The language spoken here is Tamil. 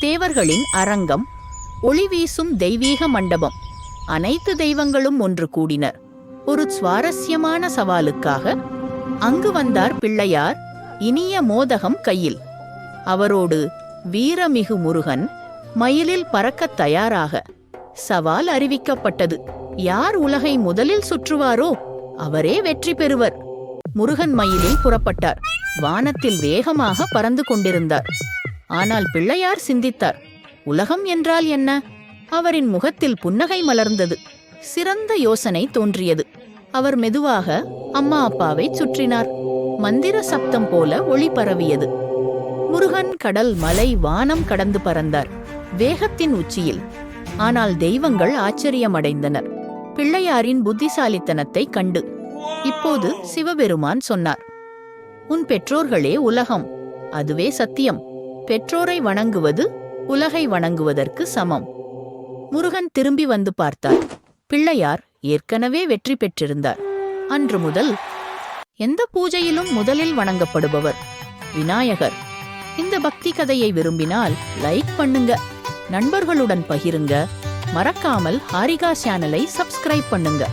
தேவர்களின் அரங்கம் ஒளி வீசும் தெய்வீக மண்டபம் அனைத்து தெய்வங்களும் ஒன்று கூடினர். ஒரு சுவாரஸ்யமான சவாலுக்காக அங்கு வந்தார் பிள்ளையார் இனிய மோதகம் கையில். அவரோடு வீரமிகு முருகன் மயிலில் பறக்கத் தயாராக சவால் அறிவிக்கப்பட்டது. யார் உலகை முதலில் சுற்றுவாரோ அவரே வெற்றி பெறுவர். முருகன் மயிலில் புறப்பட்டார். வானத்தில் வேகமாக பறந்து கொண்டிருந்தார். ஆனால் பிள்ளையார் சிந்தித்தார். உலகம் என்றால் என்ன? அவரின் முகத்தில் புன்னகை மலர்ந்தது. சிறந்த யோசனை தோன்றியது. அவர் மெதுவாக அம்மா அப்பாவை சுற்றினார். மந்திர சப்தம் போல ஒளி பரவியது. முருகன் கடல் மலை வானம் கடந்து பறந்தார். வேகத்தின் உச்சியில். ஆனால் தெய்வங்கள் ஆச்சரியமடைந்தனர். பிள்ளையாரின் புத்திசாலித்தனத்தை கண்டு. இப்போது சிவபெருமான் சொன்னார். உன் பெற்றோர்களே உலகம். அதுவே சத்தியம். பெற்றோரை வணங்குவது உலகை வணங்குவதற்கு சமம். முருகன் திரும்பி வந்து பார்த்தார். பிள்ளையார் ஏற்கனவே வெற்றி பெற்றிருந்தார். அன்று முதல் எந்த பூஜையிலும் முதலில் வணங்கப்படுபவர் விநாயகர். இந்த பக்தி கதையை விரும்பினால் லைக் பண்ணுங்க நண்பர்களுடன் பகிருங்க மறக்காமல் ஹாரிகா சேனலை சப்ஸ்கிரைப் பண்ணுங்க.